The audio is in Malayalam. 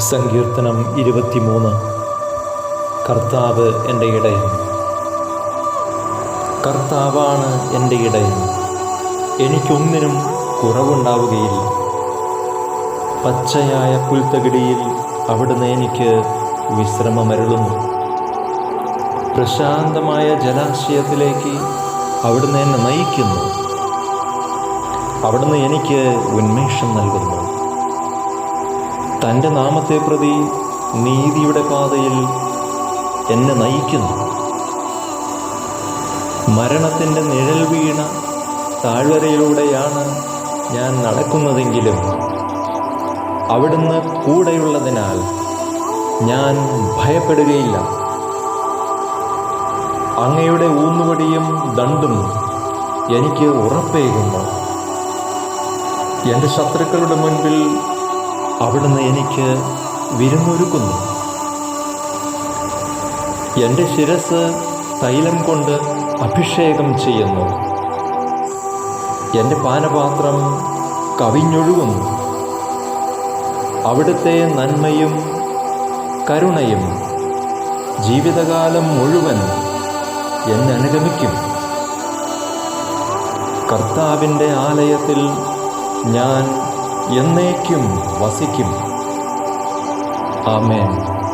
സങ്കീർത്തനം ഇരുപത്തിമൂന്ന്. കർത്താവ് എന്റെ ഇടയൻ. കർത്താവാണ് എന്റെ ഇടയൻ. എനിക്കൊന്നിനും കുറവുണ്ടാവുകയില്ല. പച്ചയായ പുൽത്തകിടിയിൽ അവിടുന്ന് എനിക്ക് വിശ്രമമരുളുന്നു. പ്രശാന്തമായ ജലാശയത്തിലേക്ക് അവിടുന്ന് എന്നെ നയിക്കുന്നു. അവിടുന്ന് എനിക്ക് ഉന്മേഷം നൽകുന്നു. തന്റെ നാമത്തെ പ്രതി നീതിയുടെ പാതയിൽ എന്നെ നയിക്കുന്നു. മരണത്തിന്റെ നിഴൽ വീണ താഴ്വരയിലൂടെയാണ് ഞാൻ നടക്കുന്നതെങ്കിലും അവിടുന്ന് കൂടെയുള്ളതിനാൽ ഞാൻ ഭയപ്പെടുകയില്ല. അങ്ങയുടെ ഊന്നുവടിയും ദണ്ടും എനിക്ക് ഉറപ്പേകുന്നു. എന്റെ ശത്രുക്കളുടെ മുൻപിൽ അവിടുന്ന് എനിക്ക് വിരുന്നൊരുക്കുന്നു. എന്റെ ശിരസ് തൈലം കൊണ്ട് അഭിഷേകം ചെയ്യുന്നു. എന്റെ പാനപാത്രം കവിഞ്ഞൊഴുകുന്നു. അവിടുത്തെ നന്മയും കരുണയും ജീവിതകാലം മുഴുവൻ എന്നെ അനുഗമിക്കും. കർത്താവിന്റെ ആലയത്തിൽ ഞാൻ എന്നേക്കും വസിക്കും. ആമേൻ.